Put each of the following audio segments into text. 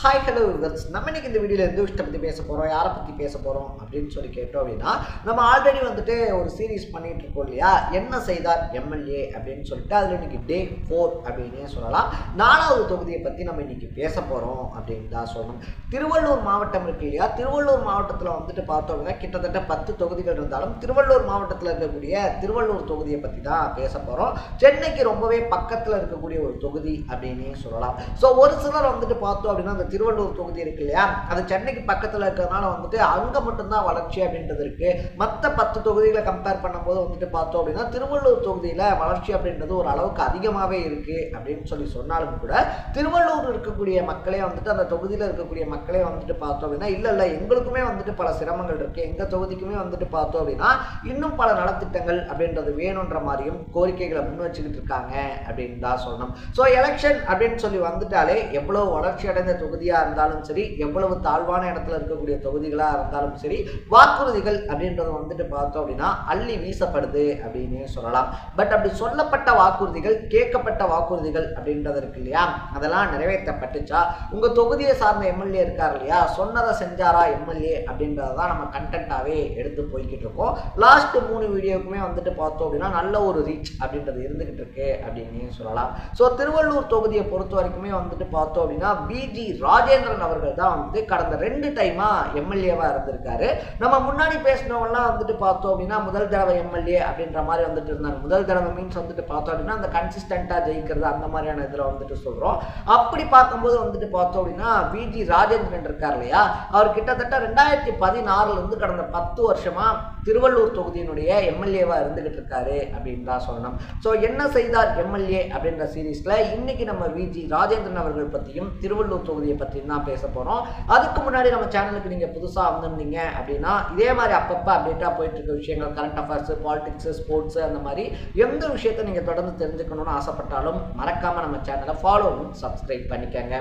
Hi hello viewers நம்ம இன்னைக்கு இந்த வீடியோவில் எந்த விஷயத்தை பற்றி பேச போகிறோம் யாரை பற்றி பேச போகிறோம் அப்படின்னு சொல்லி கேட்டோம் அப்படின்னா நம்ம ஆல்ரெடி வந்துட்டு ஒரு சீரீஸ் பண்ணிகிட்டு இருக்கோம் இல்லையா? என்ன செய்தார் எம்எல்ஏ அப்படின்னு சொல்லிட்டு அதில் இன்னைக்கு டே ஃபோர் அப்படின்னே சொல்லலாம். நாலாவது தொகுதியை பற்றி நம்ம இன்னைக்கு பேச போகிறோம் அப்படின்னு தான் சொல்லணும். திருவள்ளூர் மாவட்டம் இருக்கு இல்லையா? திருவள்ளூர் மாவட்டத்தில் வந்துட்டு பார்த்தோம் அப்படின்னா கிட்டத்தட்ட பத்து தொகுதிகள் இருந்தாலும் திருவள்ளூர் மாவட்டத்தில் இருக்கக்கூடிய திருவள்ளூர் தொகுதியை பற்றி தான் பேச போகிறோம் சென்னைக்கு ரொம்பவே பக்கத்தில் இருக்கக்கூடிய ஒரு தொகுதி அப்படின்னே சொல்லலாம். ஸோ ஒரு சிலர் வந்துட்டு பார்த்தோம் அப்படின்னா அந்த திருவள்ளூர் தொகுதி இருக்கு இல்லையா? அது சென்னைக்கு பக்கத்தில் இருக்கிறதுனால வந்துட்டு அங்கே மட்டும்தான் வளர்ச்சி அப்படின்றது இருக்குது மற்ற பத்து தொகுதிகளை கம்பேர் பண்ணும்போது வந்துட்டு பார்த்தோம் அப்படின்னா திருவள்ளூர் தொகுதியில் வளர்ச்சி அப்படின்றது ஒரு அளவுக்கு அதிகமாகவே இருக்குது அப்படின்னு சொல்லி சொன்னாலும் கூட திருவள்ளூர் இருக்கக்கூடிய மக்களே வந்துட்டு அந்த தொகுதியில் இருக்கக்கூடிய மக்களே வந்துட்டு பார்த்தோம் அப்படின்னா இல்லை இல்லை எங்களுக்குமே வந்துட்டு பல சிரமங்கள் இருக்குது எங்கள் தொகுதிக்குமே வந்துட்டு பார்த்தோம் அப்படின்னா இன்னும் பல நலத்திட்டங்கள் அப்படின்றது வேணுன்ற மாதிரியும் கோரிக்கைகளை முன் வச்சுக்கிட்டு இருக்காங்க அப்படின்னு தான் சொல்லணும். ஸோ எலெக்ஷன் அப்படின்னு சொல்லி வந்துட்டாலே எவ்வளோ வளர்ச்சி அடைந்த தொகுதி தொகுதியாக இருந்தாலும் சரி எவ்வளவு தாழ்வான இடத்துல இருக்கக்கூடிய தொகுதிகளாக இருந்தாலும் சரி வாக்குறுதிகள் அப்படின்றது வந்துட்டு பார்த்தோம் அப்படின்னா அள்ளி வீசப்படுது அப்படின்னு சொல்லலாம். பட் அப்படி சொல்லப்பட்ட வாக்குறுதிகள் கேட்கப்பட்ட வாக்குறுதிகள் அப்படின்றது இருக்கு இல்லையா? அதெல்லாம் நிறைவேற்றப்பட்டுச்சா? உங்கள் தொகுதியை சார்ந்த எம்எல்ஏ இருக்கார் இல்லையா? சொன்னதை செஞ்சாரா எம்எல்ஏ அப்படின்றத தான் நம்ம கண்டென்ட்டாகவே எடுத்து போய்கிட்டு இருக்கோம். லாஸ்ட் மூணு வீடியோக்குமே வந்துட்டு பார்த்தோம் அப்படின்னா நல்ல ஒரு ரீச் அப்படின்றது இருந்துகிட்டு இருக்கு அப்படின்னு சொல்லலாம். ஸோ திருவள்ளூர் தொகுதியை பொறுத்த வரைக்குமே வந்துட்டு பார்த்தோம் அப்படின்னா பிஜி ராஜேந்திரன் அவர்கள் தான் வந்து கடந்த ரெண்டு டைமாக எம்எல்ஏவாக இருந்திருக்காரு. நம்ம முன்னாடி பேசினவங்கலாம் வந்துட்டு பார்த்தோம் அப்படின்னா முதல் தடவை எம்எல்ஏ அப்படின்ற மாதிரி வந்துட்டு இருந்தாங்க. முதல் தடவை மீன்ஸ் வந்துட்டு பார்த்தோம் அப்படின்னா அந்த கன்சிஸ்டண்ட்டாக ஜெயிக்கிறது அந்த மாதிரியான இதில் வந்துட்டு சொல்கிறோம் அப்படி பார்க்கும்போது வந்துட்டு பார்த்தோம் அப்படின்னா விஜி ராஜேந்திரன் இருக்கார் இல்லையா? அவர் கிட்டத்தட்ட ரெண்டாயிரத்தி பதினாறுலேருந்து கடந்த பத்து வருஷமாக திருவள்ளூர் தொகுதியினுடைய எம்எல்ஏவாக இருந்துகிட்டு இருக்காரு அப்படின்னு தான் சொல்லணும். ஸோ என்ன செய்தார் எம்எல்ஏ அப்படின்ற சீரீஸில் இன்னைக்கு நம்ம விஜி ராஜேந்திரன் அவர்கள் பற்றியும் திருவள்ளூர் தொகுதியை பற்றியும் தான் பேச போகிறோம் அதுக்கு முன்னாடி நம்ம சேனலுக்கு நீங்கள் புதுசாக வந்திருந்தீங்க அப்படின்னா இதே மாதிரி அப்பப்போ அப்டேட்டாக போயிட்டு இருக்க விஷயங்கள் கரண்ட் அஃபேர்ஸ் பாலிடிக்ஸ் ஸ்போர்ட்ஸ் அந்த மாதிரி எந்த விஷயத்தை நீங்கள் தொடர்ந்து தெரிஞ்சுக்கணும்னு ஆசைப்பட்டாலும் மறக்காமல் நம்ம சேனலை ஃபாலோ சப்ஸ்கிரைப் பண்ணிக்கங்க.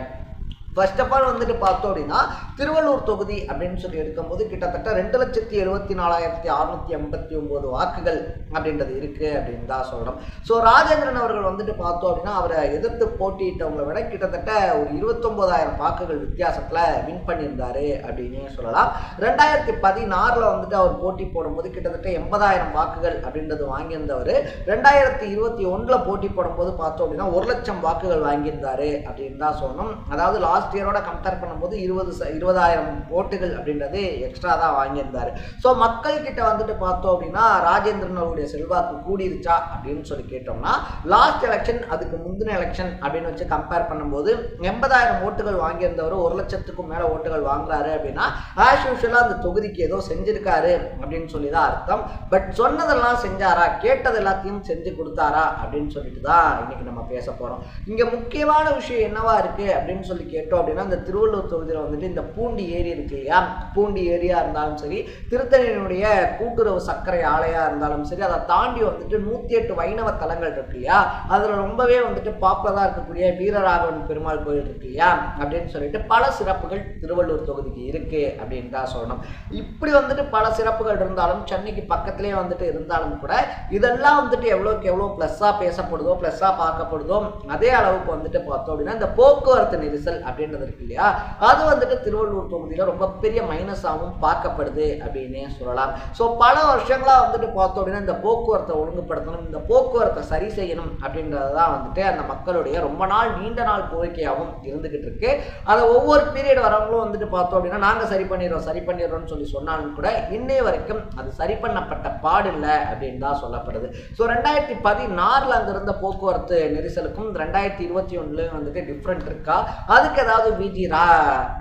ஃபர்ஸ்ட் ஆஃப் ஆல் வந்துட்டு பார்த்தோம் அப்படின்னா திருவள்ளூர் தொகுதி அப்படின்னு சொல்லி எடுக்கும்போது கிட்டத்தட்ட ரெண்டு லட்சத்தி எழுபத்தி நாலாயிரத்தி அறுநூத்தி எண்பத்தி ஒன்பது வாக்குகள் அப்படின்றது இருக்கு அப்படின்னு தான் சொல்கிறோம் ஸோ ராஜேந்திரன் அவர்கள் வந்துட்டு பார்த்தோம் அப்படின்னா அவரை எதிர்த்து போட்டியிட்டவங்களை விட கிட்டத்தட்ட ஒரு இருபத்தொன்பதாயிரம் வாக்குகள் வித்தியாசத்தில் வின் பண்ணியிருந்தாரு அப்படின்னு சொல்லலாம். ரெண்டாயிரத்தி பதினாறில் வந்துட்டு அவர் போட்டி போடும்போது கிட்டத்தட்ட எண்பதாயிரம் வாக்குகள் அப்படின்றது வாங்கியிருந்தவர். ரெண்டாயிரத்தி இருபத்தி ஒன்றில் போட்டி போடும்போது பார்த்தோம் அப்படின்னா ஒரு லட்சம் வாக்குகள் வாங்கியிருந்தாரு அப்படின்னு தான் சொல்லணும். அதாவது லாஸ்ட் இயரோட கம்பேர் பண்ணும்போது இருபது இருபதாயிரம் ஓட்டுகள் அப்படின்றது எக்ஸ்ட்ரா தான் வாங்கியிருந்தார். ஸோ மக்கள் கிட்ட வந்துட்டு பார்த்தோம் அப்படின்னா ராஜேந்திரன் அவருடைய செல்வாக்கு கூடிருச்சா அப்படின்னு சொல்லி கேட்டோம்னா லாஸ்ட் எலெக்ஷன் அதுக்கு முந்தின எலெக்ஷன் அப்படின்னு வச்சு கம்பேர் பண்ணும்போது எண்பதாயிரம் ஓட்டுகள் வாங்கியிருந்தவர் ஒரு லட்சத்துக்கும் மேலே ஓட்டுகள் வாங்குறாரு அப்படின்னா ஆஸ் யூஷுவலாக அந்த தொகுதிக்கு ஏதோ செஞ்சிருக்காரு அப்படின்னு சொல்லி தான் அர்த்தம். பட் சொன்னதெல்லாம் செஞ்சாரா? கேட்டது எல்லாத்தையும் செஞ்சு கொடுத்தாரா? அப்படின்னு சொல்லிட்டு தான் இன்னைக்கு நம்ம பேச போகிறோம் இங்கே முக்கியமான விஷயம் என்னவா இருக்கு அப்படின்னு சொல்லி கேட்டு கேட்டோம் அப்படின்னா இந்த திருவள்ளூர் தொகுதியில் வந்துட்டு இந்த பூண்டி ஏரி இருக்கு இல்லையா? பூண்டி ஏரியா இருந்தாலும் சரி திருத்தணியினுடைய கூட்டுறவு சர்க்கரை ஆலையா இருந்தாலும் சரி அதை தாண்டி வந்துட்டு நூற்றி எட்டு வைணவ தலங்கள் இருக்கு இல்லையா? அதில் ரொம்பவே வந்துட்டு பாப்புலராக இருக்கக்கூடிய வீரராகவன் பெருமாள் கோயில் இருக்கு இல்லையா? அப்படின்னு சொல்லிட்டு பல சிறப்புகள் திருவள்ளூர் தொகுதிக்கு இருக்கு அப்படின்னு தான் சொல்லணும். இப்படி வந்துட்டு பல சிறப்புகள் இருந்தாலும் சென்னைக்கு பக்கத்திலே வந்துட்டு இருந்தாலும் கூட இதெல்லாம் வந்துட்டு எவ்வளோக்கு எவ்வளோ ப்ளஸ்ஸாக பேசப்படுதோ ப்ளஸ்ஸாக பார்க்கப்படுதோ அதே அளவுக்கு வந்துட்டு பார்த்தோம் அப்படின்னா இந்த போக்குவரத்து நெரிசல் அப்படின்றது இருக்கு இல்லையா? அது வந்துட்டு திருவள்ளூர் தொகுதியில் ரொம்ப பெரிய மைனஸாகவும் பார்க்கப்படுது அப்படின்னே சொல்லலாம். ஸோ பல வருஷங்களாக வந்துட்டு பார்த்தோம் அப்படின்னா இந்த போக்குவரத்தை ஒழுங்குபடுத்தணும் இந்த போக்குவரத்தை சரி செய்யணும் அப்படின்றது தான் வந்துட்டு அந்த மக்களுடைய ரொம்ப நாள் நீண்ட நாள் கோரிக்கையாகவும் இருந்துகிட்டு இருக்கு. அதை ஒவ்வொரு பீரியட் வரவங்களும் வந்துட்டு பார்த்தோம் அப்படின்னா நாங்கள் சரி பண்ணிடுறோம் சரி பண்ணிடுறோம்னு சொல்லி சொன்னாலும் கூட இன்னைய வரைக்கும் அது சரி பண்ணப்பட்ட பாடில்லை அப்படின்னு தான் சொல்லப்படுது. ஸோ ரெண்டாயிரத்தி பதினாறில் அங்கே இருந்த போக்குவரத்து நெரிசலுக்கும் ரெண்டாயிரத்தி இருபத்தி ஒன்றுலையும் வந்துட்டு டிஃப்ரெண்ட் இருக்கா? அதுக்கு ஏதாவது விஜி ரா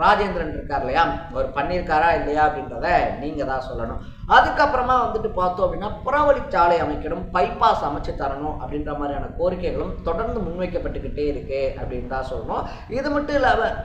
ராஜேந்திரன் இருக்கார் இல்லையா அவர் பண்ணியிருக்காரா இல்லையா அப்படின்றத நீங்கள் தான் சொல்லணும். அதுக்கப்புறமா வந்துட்டு பார்த்தோம் அப்படின்னா புறவழிச்சாலை அமைக்கணும் பைபாஸ் அமைச்சு தரணும் அப்படின்ற மாதிரியான கோரிக்கைகளும் தொடர்ந்து முன்வைக்கப்பட்டுக்கிட்டே இருக்கு அப்படின்னு தான் சொல்லணும். இது மட்டும் இல்லாமல்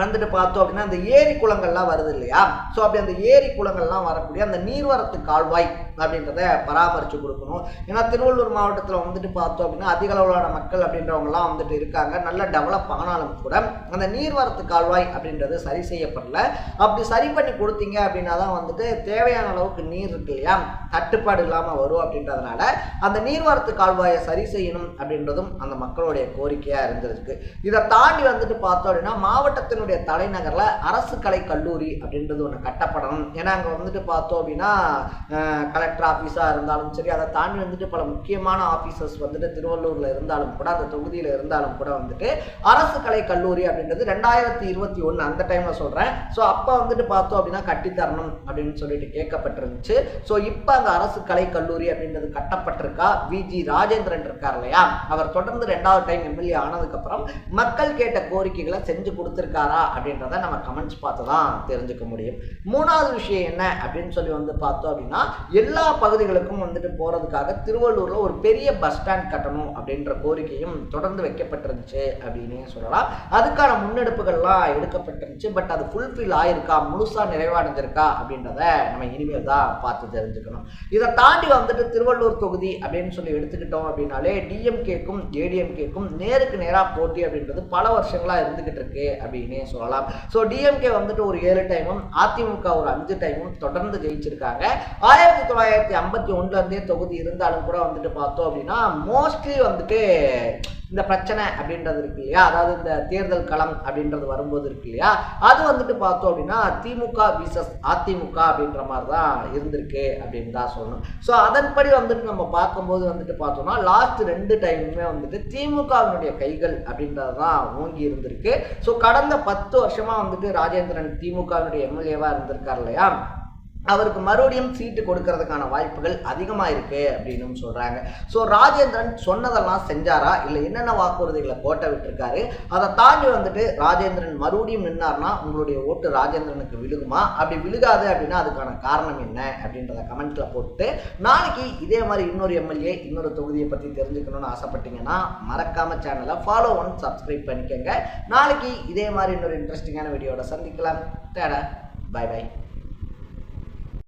வந்துட்டு பார்த்தோம் அப்படின்னா அந்த ஏரி குளங்கள்லாம் வருது இல்லையா? ஸோ அப்படி அந்த ஏரி குளங்கள்லாம் வரக்கூடிய அந்த நீர்வரத்து கால்வாய் அப்படின்றத பராமரித்து கொடுக்கணும். ஏன்னா திருவள்ளூர் மாவட்டத்தில் வந்துட்டு பார்த்தோம் அப்படின்னா அதிக அளவிலான மக்கள் அப்படின்றவங்கலாம் வந்துட்டு இருக்காங்க. நல்ல டெவலப் ஆனாலும் கூட அந்த நீர்வரத்து கால்வாய் அப்படின்றது சரி செய்யப்படல. அப்படி சரி பண்ணி கொடுத்தீங்க அப்படின்னா தான் வந்துட்டு தேவையான அளவுக்கு நீர் இருக்கு இல்லையா? தட்டுப்பாடு இல்லாமல் வரும் அப்படின்றதுனால அந்த நீர்வரத்து கால்வாயை சரி செய்யணும் அப்படின்றதும் அந்த மக்களுடைய கோரிக்கையாக இருந்திருக்கு. இதை தாண்டி வந்துட்டு பார்த்தோம் அப்படின்னா மாவட்டத்தினுடைய தலைநகரில் அரசு கலை கல்லூரி அப்படின்றது ஒன்று கட்டப்படணும். ஏன்னா அங்கே வந்துட்டு பார்த்தோம் அப்படின்னா கலெக்டர் ஆஃபீஸாக இருந்தாலும் சரி அதை தாண்டி வந்துட்டு பல முக்கியமான ஆஃபீஸர்ஸ் வந்துட்டு திருவள்ளூரில் இருந்தாலும் கூட அந்த தொகுதியில் இருந்தாலும் கூட வந்துட்டு அரசு கலை கல்லூரி அப்படின்றது ரெண்டாயிரத்தி இருபத்தி ஒன்று அந்த டைமில் சொல்கிறேன் ஸோ அப்போ வந்துட்டு பார்த்தோம் அப்படின்னா கட்டித்தரணும் அப்படின்னு சொல்லிட்டு கேட்கப்பட்டிருந்துச்சு. ஸோ இப்போ அந்த அரசு கலை கல்லூரி அப்படின்றது கட்டப்பட்டிருக்கா? விஜி ராஜேந்திரன் இருக்கார் இல்லையா? அவர் தொடர்ந்து ரெண்டாவது டைம் எம்எல்ஏ ஆனதுக்கப்புறம் மக்கள் கேட்ட கோரிக்கைகளை செஞ்சு கொடுத்துருக்காரா அப்படின்றத நம்ம கமெண்ட்ஸ் பார்த்து தான் தெரிஞ்சுக்க முடியும். மூணாவது விஷயம் என்ன அப்படின்னு சொல்லி வந்து பார்த்தோம் அப்படின்னா எல்லா எல்லா பகுதிகளுக்கும் வந்துட்டு போகிறதுக்காக திருவள்ளூரில் ஒரு பெரிய பஸ் ஸ்டாண்ட் கட்டணும் அப்படின்ற கோரிக்கையும் தொடர்ந்து வைக்கப்பட்டிருந்துச்சு அப்படின்னே சொல்லலாம். அதுக்கான முன்னெடுப்புகள்லாம் எடுக்கப்பட்டிருந்துச்சு. பட் அது ஃபுல்ஃபில் ஆயிருக்கா? முழுசாக நிறைவடைஞ்சிருக்கா? அப்படின்றத நம்ம இனிமேல் தான் பார்த்து தெரிஞ்சுக்கணும். இதை தாண்டி வந்துட்டு திருவள்ளூர் தொகுதி அப்படின்னு சொல்லி எடுத்துக்கிட்டோம் அப்படின்னாலே டிஎம்கேக்கும் ஏடிஎம்கேக்கும் நேருக்கு நேராக போட்டி அப்படின்றது பல வருஷங்களாக இருந்துகிட்டு இருக்கு அப்படின்னே சொல்லலாம். ஸோ டிஎம்கே வந்துட்டு ஒரு ஏழு டைமும் அதிமுக ஒரு அஞ்சு டைமும் தொடர்ந்து ஜெயிச்சிருக்காங்க. ஆயிரத்தி தொள்ளாயிரத்தி ஐம்பத்தி ஒன்றுலேருந்தே தொகுதி இருந்தாலும் கூட வந்துட்டு பார்த்தோம் அப்படின்னா மோஸ்ட்லி வந்துட்டு இந்த பிரச்சனை அப்படின்றது இருக்கு இல்லையா? அதாவது இந்த தேர்தல் களம் அப்படின்றது வரும்போது இருக்கு இல்லையா? அது வந்துட்டு பார்த்தோம் அப்படின்னா திமுக விசஸ் அதிமுக அப்படின்ற மாதிரி தான் இருந்திருக்கு அப்படின்னு தான் சொல்லணும். ஸோ அதன்படி வந்துட்டு நம்ம பார்க்கும்போது வந்துட்டு பார்த்தோம்னா லாஸ்ட் ரெண்டு டைமுமே வந்துட்டு திமுகவினுடைய கைகள் அப்படின்றது தான் ஓங்கி இருந்திருக்கு. ஸோ கடந்த பத்து வருஷமாக வந்துட்டு ராஜேந்திரன் திமுகவினுடைய எம்எல்ஏவாக இருந்திருக்கார் இல்லையா? அவருக்கு மறுபடியும் சீட்டு கொடுக்கறதுக்கான வாய்ப்புகள் அதிகமாக இருக்கு அப்படின்னு சொல்றாங்க. ஸோ ராஜேந்திரன் சொன்னதெல்லாம் செஞ்சாரா? இல்லை என்னென்ன வாக்குறுதிகளை போட்ட விட்டுருக்காரு? அதை தாண்டி வந்துட்டு ராஜேந்திரன் மறுபடியும் நின்னார்னா உங்களுடைய ஓட்டு ராஜேந்திரனுக்கு விழுகுமா? அப்படி விழுகாது அப்படின்னா அதுக்கான காரணம் என்ன? அப்படின்றத கமெண்ட்ல போட்டு நாளைக்கு இதே மாதிரி இன்னொரு எம்எல்ஏ இன்னொரு தொகுதியை பற்றி தெரிஞ்சுக்கணும்னு ஆசைப்பட்டீங்கன்னா மறக்காம சேனலை ஃபாலோ ஒன் சப்ஸ்கிரைப் பண்ணிக்கோங்க. நாளைக்கு இதே மாதிரி இன்னொரு இன்ட்ரெஸ்டிங்கான வீடியோட சந்திக்கலாம். தேட பை பை